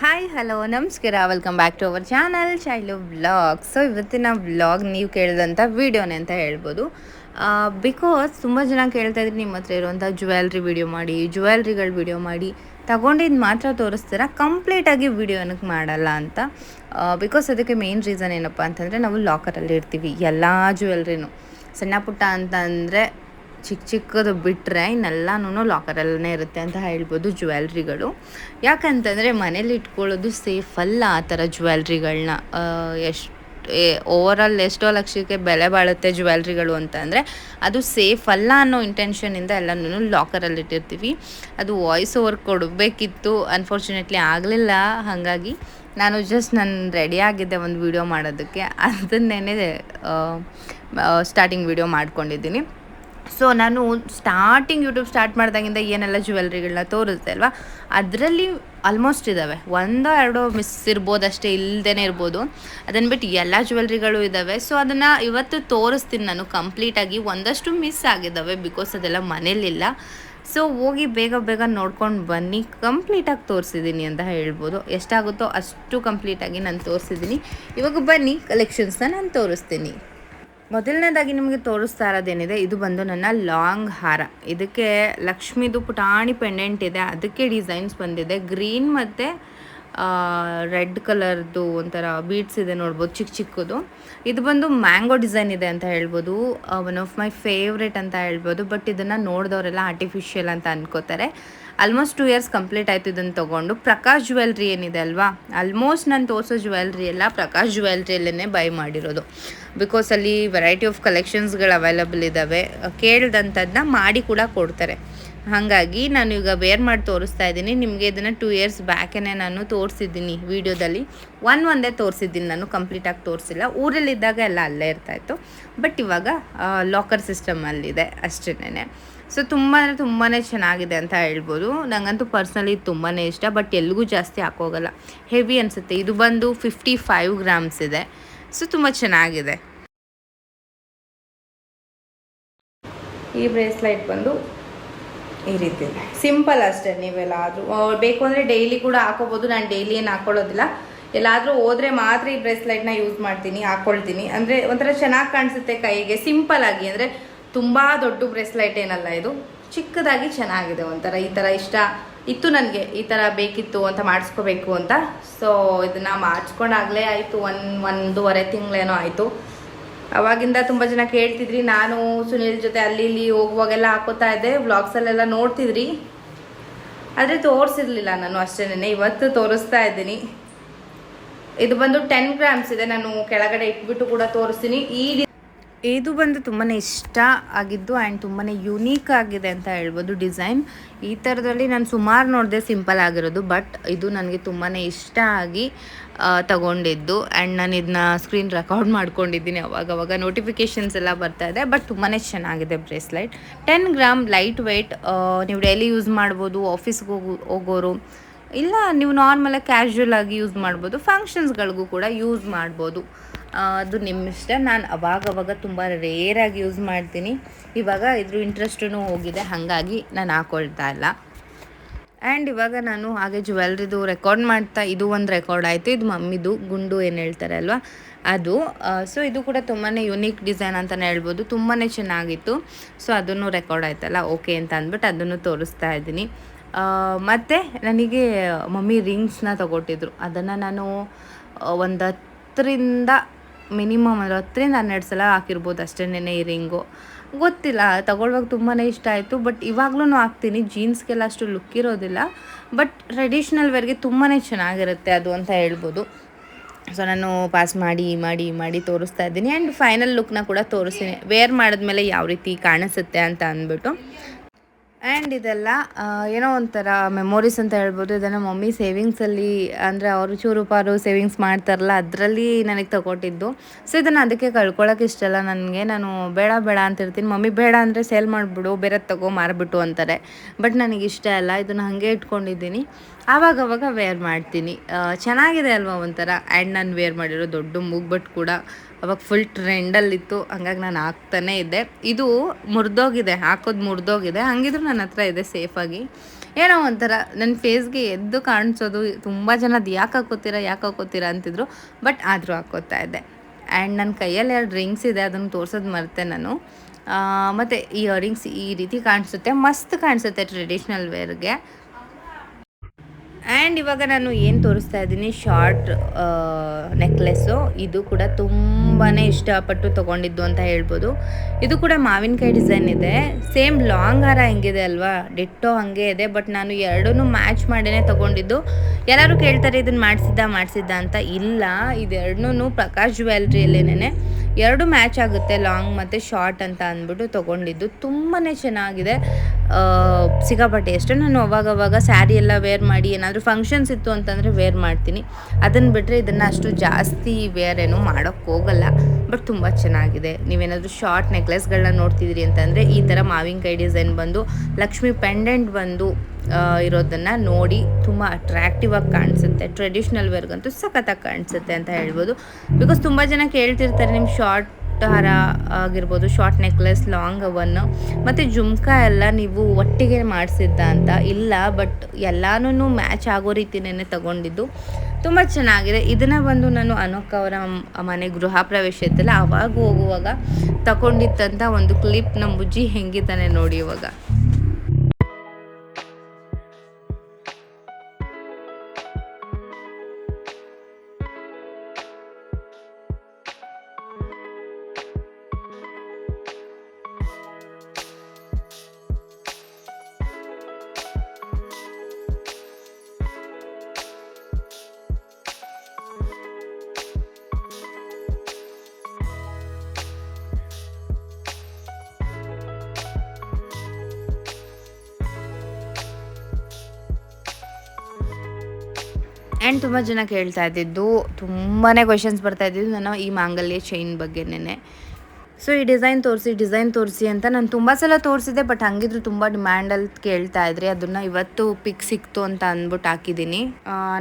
Hi hello ನಮಸ್ಕಾರ. Welcome back to our channel child vlog so ಇವತ್ತಿನ vlog ನೀವು ಕೇಳಿದಂಥ ವೀಡಿಯೋನೇ ಅಂತ ಹೇಳ್ಬೋದು. ಬಿಕಾಸ್ ತುಂಬ ಜನ ಕೇಳ್ತಾ ಇದ್ರಿ ನಿಮ್ಮ ಹತ್ರ ಇರುವಂಥ ಜ್ಯುವೆಲ್ರಿ ವಿಡಿಯೋ ಮಾಡಿ ಜುವೆಲ್ರಿಗಳ ವಿಡಿಯೋ ಮಾಡಿ ತಗೊಂಡಿದ್ದು ಮಾತ್ರ ತೋರಿಸ್ತೀರಾ? ಕಂಪ್ಲೀಟಾಗಿ ವೀಡಿಯೋ ಏನಕ್ಕೆ ಮಾಡಲ್ಲ ಅಂತ. ಬಿಕಾಸ್ ಅದಕ್ಕೆ ಮೇನ್ ರೀಸನ್ ಏನಪ್ಪ ಅಂತಂದರೆ ನಾವು ಲಾಕರಲ್ಲಿ ಇರ್ತೀವಿ, ಎಲ್ಲ ಜ್ಯುವೆಲ್ರಿನೂ ಸಣ್ಣ ಪುಟ್ಟ ಅಂತಂದರೆ ಚಿಕ್ಕ ಚಿಕ್ಕದು ಬಿಟ್ಟರೆ ಇನ್ನೆಲ್ಲನೂ ಲಾಕರಲ್ಲೇ ಇರುತ್ತೆ ಅಂತ ಹೇಳ್ಬೋದು ಜ್ಯುವೆಲ್ರಿಗಳು. ಯಾಕಂತಂದರೆ ಮನೇಲಿ ಇಟ್ಕೊಳ್ಳೋದು ಸೇಫ್ ಅಲ್ಲ ಆ ಥರ ಜ್ಯುವೆಲ್ರಿಗಳನ್ನ. ಎಷ್ಟು ಓವರಾಲ್ ಎಷ್ಟೋ ಲಕ್ಷಕ್ಕೆ ಬೆಲೆ ಬಾಳುತ್ತೆ ಜ್ಯುವೆಲ್ರಿಗಳು ಅಂತಂದರೆ ಅದು ಸೇಫ್ ಅಲ್ಲ ಅನ್ನೋ ಇಂಟೆನ್ಷನಿಂದ ಎಲ್ಲನೂ ಲಾಕರಲ್ಲಿ ಇಟ್ಟಿರ್ತೀವಿ. ಅದು ವಾಯ್ಸ್ ಓವರ್ ಕೊಡಬೇಕಿತ್ತು. ಅನ್ಫಾರ್ಚುನೇಟ್ಲಿ ಆಗಲಿಲ್ಲ. ಹಾಗಾಗಿ ನಾನು ಜಸ್ಟ್ ನಾನು ರೆಡಿ ಆಗಿದ್ದೆ ಒಂದು ವಿಡಿಯೋ ಮಾಡೋದಕ್ಕೆ. ಅದನ್ನೇ ಸ್ಟಾರ್ಟಿಂಗ್ ವಿಡಿಯೋ ಮಾಡ್ಕೊಂಡಿದ್ದೀನಿ. ಸೊ ನಾನು ಸ್ಟಾರ್ಟಿಂಗ್ ಯೂಟ್ಯೂಬ್ ಸ್ಟಾರ್ಟ್ ಮಾಡಿದಾಗಿಂದ ಏನೆಲ್ಲ ಜ್ಯುವೆಲ್ರಿಗಳನ್ನ ತೋರಿಸ್ದೆ ಅಲ್ವಾ? ಅದರಲ್ಲಿ ಆಲ್ಮೋಸ್ಟ್ ಇದ್ದಾವೆ ಒಂದೋ ಎರಡೋ ಮಿಸ್ ಇರ್ಬೋದು, ಅಷ್ಟೇ ಇಲ್ಲದೇ ಇರ್ಬೋದು. ಅದನ್ನು ಬಿಟ್ಟು ಎಲ್ಲ ಜ್ಯುವೆಲ್ರಿಗಳು ಇದ್ದಾವೆ ಸೊ ಅದನ್ನು ಇವತ್ತು ತೋರಿಸ್ತೀನಿ ನಾನು ಕಂಪ್ಲೀಟಾಗಿ ಒಂದಷ್ಟು ಮಿಸ್ ಆಗಿದ್ದಾವೆ ಬಿಕಾಸ್ ಅದೆಲ್ಲ ಮನೇಲಿಲ್ಲ ಸೊ ಹೋಗಿ ಬೇಗ ಬೇಗ ನೋಡ್ಕೊಂಡು ಬನ್ನಿ. ಕಂಪ್ಲೀಟಾಗಿ ತೋರಿಸಿದ್ದೀನಿ ಅಂತ ಹೇಳ್ಬೋದು. ಎಷ್ಟಾಗುತ್ತೋ ಅಷ್ಟು ಕಂಪ್ಲೀಟಾಗಿ ನಾನು ತೋರಿಸಿದ್ದೀನಿ ಇವಾಗ ಬನ್ನಿ ಕಲೆಕ್ಷನ್ಸ್ನ ನಾನು ತೋರಿಸ್ತೀನಿ. ಮೊದಲನೇದಾಗಿ ನಿಮಗೆ ತೋರಿಸ್ತಾ ಇರೋದೇನಿದೆ, ಇದು ಬಂದು ನನ್ನ ಲಾಂಗ್ ಹಾರ. ಇದಕ್ಕೆ ಲಕ್ಷ್ಮಿದು ಪುಟಾಣಿ ಪೆಂಡೆಂಟ್ ಇದೆ, ಅದಕ್ಕೆ ಡಿಸೈನ್ಸ್ ಬಂದಿದೆ. ಗ್ರೀನ್ ಮತ್ತು ರೆಡ್ ಕಲರ್ದು ಒಂಥರ ಬೀಡ್ಸ್ ಇದೆ ನೋಡ್ಬೋದು ಚಿಕ್ಕ ಚಿಕ್ಕದು. ಇದು ಬಂದು ಮ್ಯಾಂಗೋ ಡಿಸೈನ್ ಇದೆ ಅಂತ ಹೇಳ್ಬೋದು. ಒನ್ ಆಫ್ ಮೈ ಫೇವ್ರೆಟ್ ಅಂತ ಹೇಳ್ಬೋದು. ಬಟ್ ಇದನ್ನು ನೋಡಿದವರೆಲ್ಲ ಆರ್ಟಿಫಿಷಿಯಲ್ ಅಂತ ಅನ್ಕೋತಾರೆ. ಆಲ್ಮೋಸ್ಟ್ ಟೂ ಇಯರ್ಸ್ ಕಂಪ್ಲೀಟ್ ಆಯಿತು ಇದನ್ನು ತೊಗೊಂಡು. ಪ್ರಕಾಶ್ ಜ್ಯುವೆಲ್ರಿ ಏನಿದೆ ಅಲ್ವಾ? ಆಲ್ಮೋಸ್ಟ್ ನಾನು ತೋರಿಸೋ ಜ್ಯುವೆಲ್ರಿ ಎಲ್ಲ ಪ್ರಕಾಶ್ ಜ್ಯುವೆಲ್ರಿಯಲ್ಲೇ ಬೈ ಮಾಡಿರೋದು. ಬಿಕಾಸ್ ಅಲ್ಲಿ ವೆರೈಟಿ ಆಫ್ ಕಲೆಕ್ಷನ್ಸ್ಗಳು ಅವೈಲಬಲ್ ಇದ್ದಾವೆ ಕೇಳ್ದಂಥದ್ದನ್ನ ಮಾಡಿ ಕೂಡ ಕೊಡ್ತಾರೆ. ಹಾಗಾಗಿ ನಾನು ಈಗ ವೇರ್ ಮಾಡಿ ತೋರಿಸ್ತಾ ಇದ್ದೀನಿ. ನಿಮಗೆ ಇದನ್ನು ಟೂ ಇಯರ್ಸ್ ಬ್ಯಾಕೇ ನಾನು ತೋರಿಸಿದ್ದೀನಿ ವೀಡಿಯೋದಲ್ಲಿ ಒನ್ ಒಂದೇ ತೋರಿಸಿದ್ದೀನಿ ನಾನು ಕಂಪ್ಲೀಟಾಗಿ ತೋರಿಸಿಲ್ಲ. ಊರಲ್ಲಿದ್ದಾಗ ಎಲ್ಲ ಅಲ್ಲೇ ಇರ್ತಾಯಿತ್ತು. ಬಟ್ ಇವಾಗ ಲಾಕರ್ ಸಿಸ್ಟಮಲ್ಲಿದೆ ಅಷ್ಟೇ ಸೊ ತುಂಬ ಅಂದರೆ ತುಂಬಾ ಚೆನ್ನಾಗಿದೆ ಅಂತ ಹೇಳ್ಬೋದು. ನನಗಂತೂ ಪರ್ಸ್ನಲಿ ತುಂಬಾ ಇಷ್ಟ ಬಟ್ ಎಲ್ಲಿಗೂ ಜಾಸ್ತಿ ಹಾಕೋಗಲ್ಲ. ಹೆವಿ ಅನಿಸುತ್ತೆ. ಇದು ಬಂದು ಫಿಫ್ಟಿ ಫೈವ್ ಗ್ರಾಮ್ಸ್ ಇದೆ. ಸೊ ತುಂಬ ಚೆನ್ನಾಗಿದೆ. ಈ ಬ್ರೇಸ್ಲೈಟ್ ಬಂದು ಈ ರೀತಿ. ಸಿಂಪಲ್ ಅಷ್ಟೇ ನೀವೆಲ್ಲಾದರೂ. ಬೇಕು ಅಂದರೆ ಡೈಲಿ ಕೂಡ ಹಾಕೋಬೋದು. ನಾನು ಡೈಲಿ ಏನು ಹಾಕೊಳ್ಳೋದಿಲ್ಲ. ಎಲ್ಲಾದರೂ ಹೋದ್ರೆ ಮಾತ್ರ ಈ ಬ್ರೇಸ್ಲೈಟ್ನ ಯೂಸ್ ಮಾಡ್ತೀನಿ, ಹಾಕೊಳ್ತೀನಿ. ಅಂದರೆ ಒಂಥರ ಚೆನ್ನಾಗಿ ಕಾಣಿಸುತ್ತೆ ಕೈಗೆ. ಸಿಂಪಲ್ ಆಗಿ ಅಂದರೆ ತುಂಬ ದೊಡ್ಡ ಬ್ರೇಸ್ಲೈಟ್ ಏನಲ್ಲ ಇದು. ಚಿಕ್ಕದಾಗಿ ಚೆನ್ನಾಗಿದೆ ಒಂಥರ. ಈ ಥರ ಇಷ್ಟ ಇತ್ತು ನನಗೆ. ಈ ಥರ ಬೇಕಿತ್ತು ಅಂತ ಮಾಡಿಸ್ಕೋಬೇಕು ಅಂತ. ಸೊ ಇದನ್ನು ಮಾಡಿಸ್ಕೊಂಡಾಗಲೇ ಆಯಿತು. ಒನ್ ಒಂದೂವರೆ ತಿಂಗಳೇನೋ ಆಯಿತು. ಅವಾಗಿಂದ ತುಂಬ ಜನ ಕೇಳ್ತಿದ್ರಿ, ನಾನು, ಸುನೀಲ್ ಜೊತೆ ಅಲ್ಲಿ ಇಲ್ಲಿ ಹೋಗುವಾಗೆಲ್ಲ ಹಾಕೋತಾ ಇದ್ದೆ ವ್ಲಾಗ್ಸಲ್ಲೆಲ್ಲ ನೋಡ್ತಿದ್ರಿ. ಆದರೆ ತೋರಿಸಿರ್ಲಿಲ್ಲ ನಾನು ಅಷ್ಟೇನೆ, ಇವತ್ತು ತೋರಿಸ್ತಾ ಇದ್ದೀನಿ. ಇದು ಬಂದು ಟೆನ್ ಗ್ರಾಮ್ಸ್ ಇದೆ, ನಾನು ಕೆಳಗಡೆ ಇಟ್ಬಿಟ್ಟು ಕೂಡ ತೋರಿಸ್ತೀನಿ. ಈ ಇದು ಬಂದು ತುಂಬಾ ಇಷ್ಟ ಆಗಿದ್ದು ಆ್ಯಂಡ್ ತುಂಬಾ ಯುನೀಕ್ ಆಗಿದೆ ಅಂತ ಹೇಳ್ಬೋದು ಡಿಸೈನ್. ಈ ಥರದಲ್ಲಿ ನಾನು ಸುಮಾರು ನೋಡಿದೆ ಸಿಂಪಲ್ ಆಗಿರೋದು, ಬಟ್ ಇದು ನನಗೆ ತುಂಬಾ ಇಷ್ಟ ಆಗಿ ತಗೊಂಡಿದ್ದು. ಆ್ಯಂಡ್ ನಾನು ಇದನ್ನ ಸ್ಕ್ರೀನ್ ರೆಕಾರ್ಡ್ ಮಾಡ್ಕೊಂಡಿದ್ದೀನಿ ಅವಾಗ ಅವಾಗ ನೋಟಿಫಿಕೇಷನ್ಸ್ ಎಲ್ಲ ಬರ್ತಾ ಇದೆ, ಬಟ್ ತುಂಬಾ ಚೆನ್ನಾಗಿದೆ bracelet. Ten gram light weight ನೀವು ಡೈಲಿ ಯೂಸ್ ಮಾಡ್ಬೋದು, ಆಫೀಸ್ಗೆ ಹೋಗೋ, ಹೋಗೋರು. ಇಲ್ಲ, ನೀವು ನಾರ್ಮಲಾಗಿ ಕ್ಯಾಶುವಲ್ ಆಗಿ ಯೂಸ್ ಮಾಡ್ಬೋದು, ಫಂಕ್ಷನ್ಸ್ಗಳಿಗೂ ಕೂಡ ಯೂಸ್ ಮಾಡ್ಬೋದು. ಅದು ನಿಮ್ಮ ಇಷ್ಟ. ನಾನು ಅವಾಗವಾಗ ತುಂಬ ರೇರಾಗಿ ಯೂಸ್ ಮಾಡ್ತೀನಿ. ಇವಾಗ ಇದ್ರ ಇಂಟ್ರೆಸ್ಟೂ ಹೋಗಿದೆ, ಹಾಗಾಗಿ ನಾನು ಹಾಕೊಳ್ತಾ ಇಲ್ಲ. ಆ್ಯಂಡ್ ಇವಾಗ ನಾನು ಹಾಗೆ ಜ್ಯುವೆಲ್ರಿದು ರೆಕಾರ್ಡ್ ಮಾಡ್ತಾ, ಇದು ಒಂದು ರೆಕಾರ್ಡ್ ಆಯಿತು. ಇದು ಮಮ್ಮಿದು, ಗುಂಡು ಏನು ಹೇಳ್ತಾರೆ ಅಲ್ವಾ? ಅದು ಸೊ ಇದು ಕೂಡ ತುಂಬಾ ಯುನೀಕ್ ಡಿಸೈನ್ ಅಂತಲೇ ಹೇಳ್ಬೋದು. ತುಂಬಾ ಚೆನ್ನಾಗಿತ್ತು. ಸೊ ಅದನ್ನು ರೆಕಾರ್ಡ್ ಆಯ್ತಲ್ಲ ಓಕೆ ಅಂತ ಅಂದ್ಬಿಟ್ಟು ಅದನ್ನು ತೋರಿಸ್ತಾ ಇದ್ದೀನಿ. ಮತ್ತು ನನಗೆ ಮಮ್ಮಿ ರಿಂಗ್ಸ್ನ ತಗೊಟ್ಟಿದ್ರು. ಅದನ್ನು ನಾನು ಒಂದು ಹತ್ತರಿಂದ ಮಿನಿಮಮ್ ಒಂದು ಹತ್ತರಿಂದ ಹನ್ನೆರಡು ಸಲ ಹಾಕಿರ್ಬೋದು ಅಷ್ಟೇನೆ ಈ ರಿಂಗು ಗೊತ್ತಿಲ್ಲ, ತಗೊಳ್ವಾಗ ತುಂಬಾ ಇಷ್ಟ ಆಯಿತು ಬಟ್ ಇವಾಗಲೂ ಹಾಕ್ತೀನಿ. ಜೀನ್ಸ್ಗೆಲ್ಲ ಅಷ್ಟು ಲುಕ್ ಇರೋದಿಲ್ಲ ಬಟ್ ಟ್ರೆಡಿಷ್ನಲ್ ವೇರ್ಗೆ ತುಂಬಾ ಚೆನ್ನಾಗಿರುತ್ತೆ ಅದು ಅಂತ ಹೇಳ್ಬೋದು. ಸೊ ನಾನು ಪಾಸ್ ಮಾಡಿ ಮಾಡಿ ಮಾಡಿ ತೋರಿಸ್ತಾ ಇದ್ದೀನಿ. ಆ್ಯಂಡ್ ಫೈನಲ್ ಲುಕ್ನ ಕೂಡ ತೋರಿಸ್ತೀನಿ. ವೇರ್ ಮಾಡಿದ್ಮೇಲೆ ಯಾವ ರೀತಿ ಕಾಣಿಸುತ್ತೆ ಅಂತ ಅಂದ್ಬಿಟ್ಟು. ಆ್ಯಂಡ್ ಇದೆಲ್ಲ ಏನೋ ಒಂಥರ ಮೆಮೊರೀಸ್ ಅಂತ ಹೇಳ್ಬೋದು. ಇದನ್ನು ಮಮ್ಮಿ ಸೇವಿಂಗ್ಸಲ್ಲಿ ಅಂದರೆ ಅವರು ಚೂರು ಪಾರು ಸೇವಿಂಗ್ಸ್ ಮಾಡ್ತಾರಲ್ಲ, ಅದರಲ್ಲಿ ನನಗೆ ತಗೊಟ್ಟಿದ್ದು. ಸೊ ಇದನ್ನು ಅದಕ್ಕೆ ಕಳ್ಕೊಳ್ಳೋಕೆ ಇಷ್ಟಲ್ಲ ನನಗೆ. ನಾನು ಬೇಡ ಬೇಡ ಅಂತಿರ್ತೀನಿ ಮಮ್ಮಿ ಬೇಡ ಅಂದರೆ ಸೇಲ್ ಮಾಡಿಬಿಡು ಬೇರೆ ತಗೋ, ಮಾರಿಬಿಟ್ಟು ಅಂತಾರೆ. ಬಟ್ ನನಗೆ ಇಷ್ಟ ಅಲ್ಲ ಇದನ್ನು ಹಾಗೆ ಇಟ್ಕೊಂಡಿದ್ದೀನಿ. ಆವಾಗವಾಗ ವೇರ್ ಮಾಡ್ತೀನಿ. ಚೆನ್ನಾಗಿದೆ ಅಲ್ವಾ ಒಂಥರ? ಆ್ಯಂಡ್ ನಾನು ವೇರ್ ಮಾಡಿರೋ ದೊಡ್ಡ ಮೂಗ್ಬಟ್ ಕೂಡ. ಅವಾಗ ಫುಲ್ ಟ್ರೆಂಡಲ್ಲಿತ್ತು ಹಂಗಾಗಿ ನಾನು ಹಾಕ್ತಾನೇ ಇದ್ದೆ. ಇದು ಮುರಿದೋಗಿದೆ, ಹಾಕೋದು ಮುರಿದೋಗಿದೆ. ಹಂಗಿದ್ರು ನನ್ನ ಹತ್ರ ಇದೆ ಸೇಫಾಗಿ ಏನೋ ಒಂಥರ ನನ್ನ ಫೇಸ್ಗೆ ಎದ್ದು ಕಾಣಿಸೋದು, ತುಂಬ ಜನ ಅದು ಯಾಕೆ ಹಾಕೋತೀರಾ ಯಾಕೆ ಹಾಕೋತೀರಾ ಅಂತಿದ್ರು. ಬಟ್ ಆದರೂ ಹಾಕೋತಾ ಇದ್ದೆ. ಆ್ಯಂಡ್ ನನ್ನ ಕೈಯಲ್ಲಿ ಎರಡು ರಿಂಗ್ಸ್ ಇದೆ, ಅದನ್ನು ತೋರಿಸೋದು ಮರ್ತೆ ನಾನು. ಮತ್ತು ಇಯರಿಂಗ್ಸ್ ಈ ರೀತಿ ಕಾಣಿಸುತ್ತೆ. ಮಸ್ತ್ ಕಾಣಿಸುತ್ತೆ ಟ್ರೆಡಿಷ್ನಲ್ ವೇರ್ಗೆ ಆ್ಯಂಡ್ ಇವಾಗ ನಾನು ಏನು ತೋರಿಸ್ತಾ ಇದ್ದೀನಿ? ಶಾರ್ಟ್ ನೆಕ್ಲೆಸ್ಸು ಇದು ಕೂಡ ತುಂಬಾ ಇಷ್ಟಪಟ್ಟು ತೊಗೊಂಡಿದ್ದು ಅಂತ ಹೇಳ್ಬೋದು. ಇದು ಕೂಡ ಮಾವಿನಕಾಯಿ ಡಿಸೈನ್ ಇದೆ. ಸೇಮ್ ಲಾಂಗ್ ಹಾರ ಹೆಂಗಿದೆ ಅಲ್ವಾ? ಡಿಟ್ಟೋ ಹಾಗೆ ಇದೆ, ಬಟ್ ನಾನು ಎರಡೂ ಮ್ಯಾಚ್ ಮಾಡಿನೇ ತೊಗೊಂಡಿದ್ದು. ಎಲ್ಲರೂ ಕೇಳ್ತಾರೆ ಇದನ್ನು ಮಾಡಿಸಿದ್ದ ಮಾಡಿಸಿದ್ದ ಅಂತ. ಇಲ್ಲ, ಇದೆರಡನ್ನೂ ಪ್ರಕಾಶ್ ಜ್ಯುವೆಲ್ರಿಯಲ್ಲೇನೆ ಎರಡು ಮ್ಯಾಚ್ ಆಗುತ್ತೆ ಲಾಂಗ್ ಮತ್ತು ಶಾರ್ಟ್ ಅಂತ ಅಂದ್ಬಿಟ್ಟು ತೊಗೊಂಡಿದ್ದು. ತುಂಬಾ ಚೆನ್ನಾಗಿದೆ. ಸಿಗಾಪಟ್ಟೆ ಎಷ್ಟು ನಾನು ಅವಾಗವಾಗ ಸ್ಯಾರಿ ಎಲ್ಲ ವೇರ್ ಮಾಡಿ ಏನಾದರೂ ಫಂಕ್ಷನ್ಸ್ ಇತ್ತು ಅಂತಂದರೆ ವೇರ್ ಮಾಡ್ತೀನಿ. ಅದನ್ನು ಬಿಟ್ಟರೆ ಇದನ್ನು ಅಷ್ಟು ಜಾಸ್ತಿ ವೇರ್ ಏನು ಮಾಡೋಕ್ಕೆ ಹೋಗಲ್ಲ. ಬಟ್ ತುಂಬ ಚೆನ್ನಾಗಿದೆ. ನೀವೇನಾದರೂ ಶಾರ್ಟ್ ನೆಕ್ಲೆಸ್ಗಳನ್ನ ನೋಡ್ತಿದ್ದೀರಿ ಅಂತಂದರೆ ಈ ಥರ ಮಾವಿನಕಾಯಿ ಡಿಸೈನ್ ಬಂದು ಲಕ್ಷ್ಮಿ ಪೆಂಡೆಂಟ್ ಬಂದು ಇರೋದನ್ನು ನೋಡಿ ತುಂಬ ಅಟ್ರ್ಯಾಕ್ಟಿವ್ ಆಗಿ ಕಾಣಿಸುತ್ತೆ. ಟ್ರೆಡಿಷ್ನಲ್ ವೇರ್ಗಂತೂ ಸಖತ್ತಾಗಿ ಕಾಣಿಸುತ್ತೆ ಅಂತ ಹೇಳ್ಬೋದು. ಬಿಕಾಸ್ ತುಂಬ ಜನ ಕೇಳ್ತಿರ್ತಾರೆ ನಿಮ್ಮ ಶಾರ್ಟ್ ಹಾರ ಆಗಿರ್ಬೋದು ಶಾರ್ಟ್ ನೆಕ್ಲೆಸ್ ಲಾಂಗ್ ಅವನ್ನು ಮತ್ತು ಜುಮ್ಕಾ ಎಲ್ಲ ನೀವು ಒಟ್ಟಿಗೆ ಮಾಡಿಸಿದ್ದ ಅಂತ ಇಲ್ಲ ಬಟ್ ಎಲ್ಲಾನು ಮ್ಯಾಚ್ ಆಗೋ ರೀತಿನೇ ತಗೊಂಡಿದ್ದು. ತುಂಬ ಚೆನ್ನಾಗಿದೆ. ಇದನ್ನು ಬಂದು ನಾನು ಅನೋಕ್ ಅವರ ಮನೆ ಗೃಹ ಪ್ರವೇಶ ಇತ್ತಲ್ಲ ಅವಾಗ ಹೋಗುವಾಗ ತಗೊಂಡಿದ್ದಂಥ ಒಂದು ಕ್ಲಿಪ್ ನಮ್ಮ ಬುಜ್ಜಿ ಹೆಂಗಿದ್ದಾನೆ ನೋಡಿ ಇವಾಗ. ಆ್ಯಂಡ್ ತುಂಬ ಜನ ಕೇಳ್ತಾ ಇದ್ದಿದ್ದು ತುಂಬಾ ಕ್ವೆಶನ್ಸ್ ಬರ್ತಾ ಇದ್ದಿದ್ದು ನಾನು ಈ ಮಾಂಗಲ್ಯ ಚೈನ್ ಬಗ್ಗೆನೇ ಸೊ ಈ ಡಿಸೈನ್ ತೋರಿಸಿ ಡಿಸೈನ್ ತೋರಿಸಿ ಅಂತ ನಾನು ತುಂಬ ಸಲ ತೋರಿಸಿದೆ ಬಟ್ ಹಂಗಿದ್ರು ತುಂಬ ಡಿಮ್ಯಾಂಡಲ್ಲಿ ಕೇಳ್ತಾ ಇದ್ರಿ ಅದನ್ನು ಇವತ್ತು ಪಿಕ್ ಸಿಕ್ತು ಅಂತ ಅಂದ್ಬಿಟ್ಟು ಹಾಕಿದ್ದೀನಿ.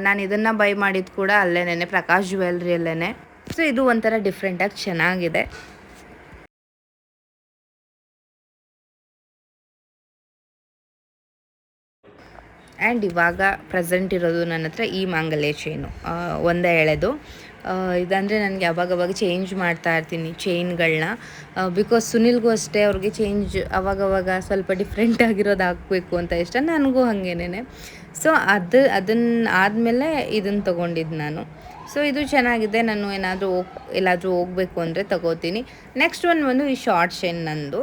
ನಾನು ಇದನ್ನು ಬೈ ಮಾಡಿದ್ದು ಕೂಡ ಅಲ್ಲೇನೆ ಪ್ರಕಾಶ್ ಜ್ಯುವೆಲ್ರಿಯಲ್ಲೇ ಸೊ ಇದು ಒಂಥರ ಡಿಫ್ರೆಂಟಾಗಿ ಚೆನ್ನಾಗಿದೆ. ಆ್ಯಂಡ್ ಇವಾಗ ಪ್ರೆಸೆಂಟ್ ಇರೋದು ನನ್ನ ಹತ್ರ ಈ ಮಾಂಗಲ್ಯ ಚೈನು ಒಂದೇ ಎಳೆದು. ಇದಂದರೆ ನನಗೆ ಅವಾಗವಾಗ ಚೇಂಜ್ ಮಾಡ್ತಾ ಇರ್ತೀನಿ ಚೈನ್ಗಳನ್ನ ಬಿಕಾಸ್ ಸುನಿಲ್ಗೂ ಅಷ್ಟೇ ಅವ್ರಿಗೆ ಚೇಂಜ್ ಅವಾಗವಾಗ ಸ್ವಲ್ಪ ಡಿಫ್ರೆಂಟ್ ಆಗಿರೋದು ಹಾಕಬೇಕು ಅಂತ ಇಷ್ಟ. ನನಗೂ ಹಾಗೇನೇ ಸೊ ಅದು ಅದನ್ನು ಆದಮೇಲೆ ಇದನ್ನು ತೊಗೊಂಡಿದ್ದು ನಾನು. ಸೊ ಇದು ಚೆನ್ನಾಗಿದೆ. ನಾನು ಏನಾದರೂ ಹೋಗ್, ಎಲ್ಲಾದರೂ ಹೋಗಬೇಕು ಅಂದರೆ ತಗೋತೀನಿ. ನೆಕ್ಸ್ಟ್ ಒನ್ ಬಂದು ಈ ಶಾರ್ಟ್ ಚೈನ್ ನಂದು.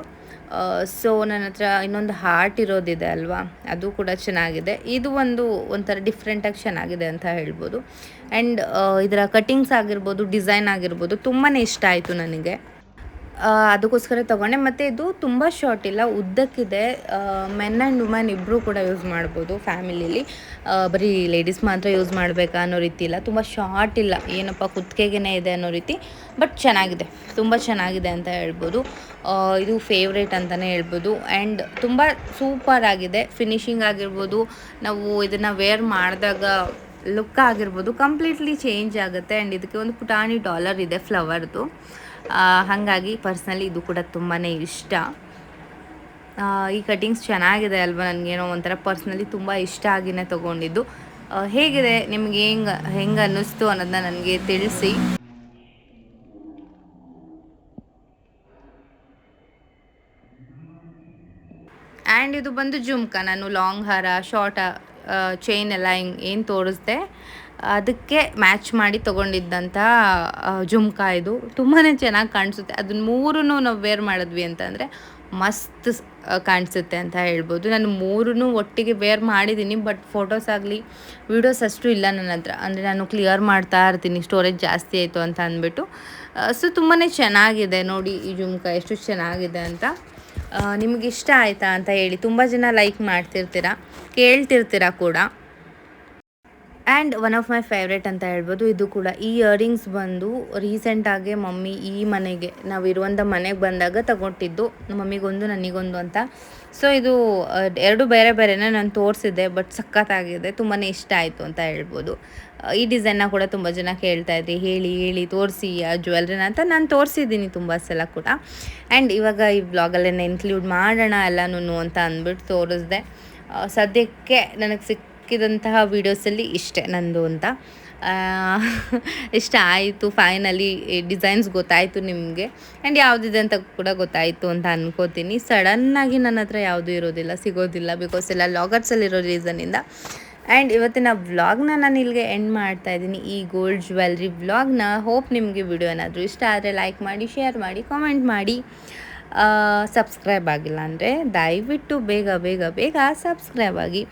ಸೊ ನನ್ನ ಹತ್ರ ಇನ್ನೊಂದು ಹಾರ್ಟ್ ಇರೋದಿದೆ ಅಲ್ವಾ? ಅದು ಕೂಡ ಚೆನ್ನಾಗಿದೆ. ಇದು ಒಂದು ಒಂಥರ ಡಿಫ್ರೆಂಟಾಗಿ ಚೆನ್ನಾಗಿದೆ ಅಂತ ಹೇಳ್ಬೋದು. ಆ್ಯಂಡ್ ಇದರ ಕಟ್ಟಿಂಗ್ಸ್ ಆಗಿರ್ಬೋದು ಡಿಸೈನ್ ಆಗಿರ್ಬೋದು ತುಂಬಾ ಇಷ್ಟ ಆಯಿತು ನನಗೆ. ಅದಕ್ಕೋಸ್ಕರ ತೊಗೊಂಡೆ. ಮತ್ತು ಇದು ತುಂಬ ಶಾರ್ಟ್ ಇಲ್ಲ, ಉದ್ದಕ್ಕಿದೆ. ಮೆನ್ ಆ್ಯಂಡ್ ವುಮೆನ್ ಇಬ್ಬರೂ ಕೂಡ ಯೂಸ್ ಮಾಡ್ಬೋದು ಫ್ಯಾಮಿಲಿಲಿ ಬರೀ ಲೇಡೀಸ್ ಮಾತ್ರ ಯೂಸ್ ಮಾಡಬೇಕಾ ಅನ್ನೋ ರೀತಿ ಇಲ್ಲ. ತುಂಬ ಶಾರ್ಟ್ ಇಲ್ಲ, ಏನಪ್ಪ ಕುತ್ತಿಗೆಗೇ ಇದೆ ಅನ್ನೋ ರೀತಿ ಬಟ್ ಚೆನ್ನಾಗಿದೆ. ತುಂಬ ಚೆನ್ನಾಗಿದೆ ಅಂತ ಹೇಳ್ಬೋದು. ಇದು ಫೇವ್ರೇಟ್ ಅಂತಲೇ ಹೇಳ್ಬೋದು. ಆ್ಯಂಡ್ ತುಂಬ ಸೂಪರ್ ಆಗಿದೆ. ಫಿನಿಶಿಂಗ್ ಆಗಿರ್ಬೋದು, ನಾವು ಇದನ್ನು ವೇರ್ ಮಾಡಿದಾಗ ಲುಕ್ ಆಗಿರ್ಬೋದು ಕಂಪ್ಲೀಟ್ಲಿ ಚೇಂಜ್ ಆಗುತ್ತೆ. ಆ್ಯಂಡ್ ಇದಕ್ಕೆ ಒಂದು ಪುಟಾಣಿ ಡಾಲರ್ ಇದೆ ಫ್ಲವರ್ದು ಹಾಗಾಗಿ ಪರ್ಸ್ನಲಿ ಇದು ಕೂಡ ತುಂಬಾ ಇಷ್ಟ. ಈ ಕಟಿಂಗ್ಸ್ ಚೆನ್ನಾಗಿದೆ ಅಲ್ವಾ? ನನಗೇನೋ ಒಂಥರ ಪರ್ಸ್ನಲಿ ತುಂಬ ಇಷ್ಟ ಆಗಿನೇ ತೊಗೊಂಡಿದ್ದು. ಹೇಗಿದೆ? ನಿಮ್ಗೆ ಹೆಂಗೆ ಹೆಂಗೆ ಅನ್ನಿಸ್ತು ಅನ್ನೋದನ್ನ ನನಗೆ ತಿಳಿಸಿ. ಆ್ಯಂಡ್ ಇದು ಬಂದು ಜುಮ್ಕ. ನಾನು ಲಾಂಗ್ ಹಾರ, ಶಾರ್ಟ್ ಚೈನ್ ಎಲ್ಲ ಹಿಂಗೆ, ಏನು ತೋರಿಸ್ದೆ? ಅದಕ್ಕೆ ಮ್ಯಾಚ್ ಮಾಡಿ ತೊಗೊಂಡಿದ್ದಂಥ ಜುಮ್ಕಾ ಇದು ತುಂಬಾ ಚೆನ್ನಾಗಿ ಕಾಣಿಸುತ್ತೆ. ಅದನ್ನ ಮೂರೂ ನಾವು ವೇರ್ ಮಾಡಿದ್ವಿ ಅಂತಂದರೆ ಮಸ್ತ್ ಕಾಣಿಸುತ್ತೆ ಅಂತ ಹೇಳ್ಬೋದು. ನಾನು ಮೂರೂ ಒಟ್ಟಿಗೆ ವೇರ್ ಮಾಡಿದ್ದೀನಿ ಬಟ್ ಫೋಟೋಸ್ ಆಗಲಿ ವೀಡಿಯೋಸ್ ಅಷ್ಟು ಇಲ್ಲ ನನ್ನ ಹತ್ರ. ಅಂದರೆ ನಾನು ಕ್ಲಿಯರ್ ಮಾಡ್ತಾ ಇರ್ತೀನಿ ಸ್ಟೋರೇಜ್ ಜಾಸ್ತಿ ಆಯಿತು ಅಂತ ಅಂದ್ಬಿಟ್ಟು. ಸೊ ತುಂಬಾ ಚೆನ್ನಾಗಿದೆ ನೋಡಿ ಈ ಜುಮ್ಕ, ಎಷ್ಟು ಚೆನ್ನಾಗಿದೆ ಅಂತ. ನಿಮಗಿಷ್ಟ ಆಯಿತಾ ಅಂತ ಹೇಳಿ, ತುಂಬ ಜನ ಲೈಕ್ ಮಾಡ್ತಿರ್ತೀರ, ಕೇಳ್ತಿರ್ತೀರ ಕೂಡ. And one of my favourite ಅಂತ ಹೇಳ್ಬೋದು, ಇದು ಕೂಡ. ಈ ಇಯರಿಂಗ್ಸ್ ಬಂದು ರೀಸೆಂಟಾಗಿ ಮಮ್ಮಿ ಈ ಮನೆಗೆ, ನಾವು ಇರುವಂಥ ಮನೆಗೆ ಬಂದಾಗ ತಗೊಟ್ಟಿದ್ದು. ಮಮ್ಮಿಗೊಂದು, ನನಗೊಂದು ಅಂತ. ಸೊ ಇದು ಎರಡು ಬೇರೆ ಬೇರೆನೇ ನಾನು ತೋರಿಸಿದ್ದೆ ಬಟ್ ಸಖತ್ತಾಗಿದೆ. ತುಂಬಾ ಇಷ್ಟ ಆಯಿತು ಅಂತ ಹೇಳ್ಬೋದು. ಈ ಡಿಸೈನ್ನ ಕೂಡ ತುಂಬ ಜನ ಕೇಳ್ತಾ ಇದ್ರಿ, ಹೇಳಿ ಹೇಳಿ, ತೋರಿಸಿ, ಆ ಜ್ಯುವೆಲ್ರಿನ ಅಂತ ನಾನು ತೋರಿಸಿದ್ದೀನಿ ತುಂಬ ಸಲ ಕೂಡ. ಆ್ಯಂಡ್ ಇವಾಗ ಈ ಬ್ಲಾಗಲ್ಲೇ ಇನ್ಕ್ಲೂಡ್ ಮಾಡೋಣ ಎಲ್ಲನೂ ಅಂತ ಅಂದ್ಬಿಟ್ಟು ತೋರಿಸ್ದೆ. ಸದ್ಯಕ್ಕೆ ನನಗೆ ಸಿಕ್ಕಿದಂತಹ ವೀಡಿಯೋಸಲ್ಲಿ ಇಷ್ಟೇ ನಂದು ಅಂತ. ಇಷ್ಟ ಆಯಿತು ಫೈನಲಿ ಡಿಸೈನ್ಸ್ ಗೊತ್ತಾಯಿತು ನಿಮಗೆ. ಆ್ಯಂಡ್ ಯಾವುದಿದೆ ಅಂತ ಕೂಡ ಗೊತ್ತಾಯಿತು ಅಂತ ಅನ್ಕೋತೀನಿ. ಸಡನ್ನಾಗಿ ನನ್ನ ಹತ್ರ ಯಾವುದೂ ಇರೋದಿಲ್ಲ, ಸಿಗೋದಿಲ್ಲ ಬಿಕಾಸ್ ಎಲ್ಲ ಲಾಗರ್ಸಲ್ಲಿರೋ ರೀಸನಿಂದ ಆ್ಯಂಡ್ ಇವತ್ತಿನ ವ್ಲಾಗ್ನ ನಾನು ಇಲ್ಲಿಗೆ ಎಂಡ್ ಮಾಡ್ತಾ ಇದ್ದೀನಿ. ಈ ಗೋಲ್ಡ್ ಜ್ಯುವೆಲ್ರಿ ವ್ಲಾಗ್ನ ಹೋಪ್ ನಿಮಗೆ ವಿಡಿಯೋ ಏನಾದರೂ ಇಷ್ಟ ಆದರೆ ಲೈಕ್ ಮಾಡಿ ಶೇರ್ ಮಾಡಿ ಕಾಮೆಂಟ್ ಮಾಡಿ. ಸಬ್ಸ್ಕ್ರೈಬ್ ಆಗಿಲ್ಲ ಅಂದರೆ ದಯವಿಟ್ಟು ಬೇಗ ಬೇಗ ಬೇಗ ಸಬ್ಸ್ಕ್ರೈಬ್ ಆಗಿ.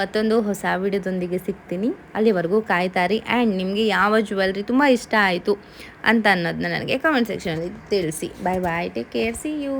ಮತ್ತೊಂದು ಹೊಸ ವಿಡಿಯೋದೊಂದಿಗೆ ಸಿಗ್ತೀನಿ. ಅಲ್ಲಿವರೆಗೂ ಕಾಯ್ತಾರಿ. ಆ್ಯಂಡ್ ನಿಮಗೆ ಯಾವ ಜ್ಯುವೆಲ್ರಿ ತುಂಬ ಇಷ್ಟ ಆಯಿತು ಅಂತ ಅನ್ನೋದನ್ನ ನನಗೆ ಕಮೆಂಟ್ ಸೆಕ್ಷನಲ್ಲಿ ತಿಳಿಸಿ. Bye bye take care see you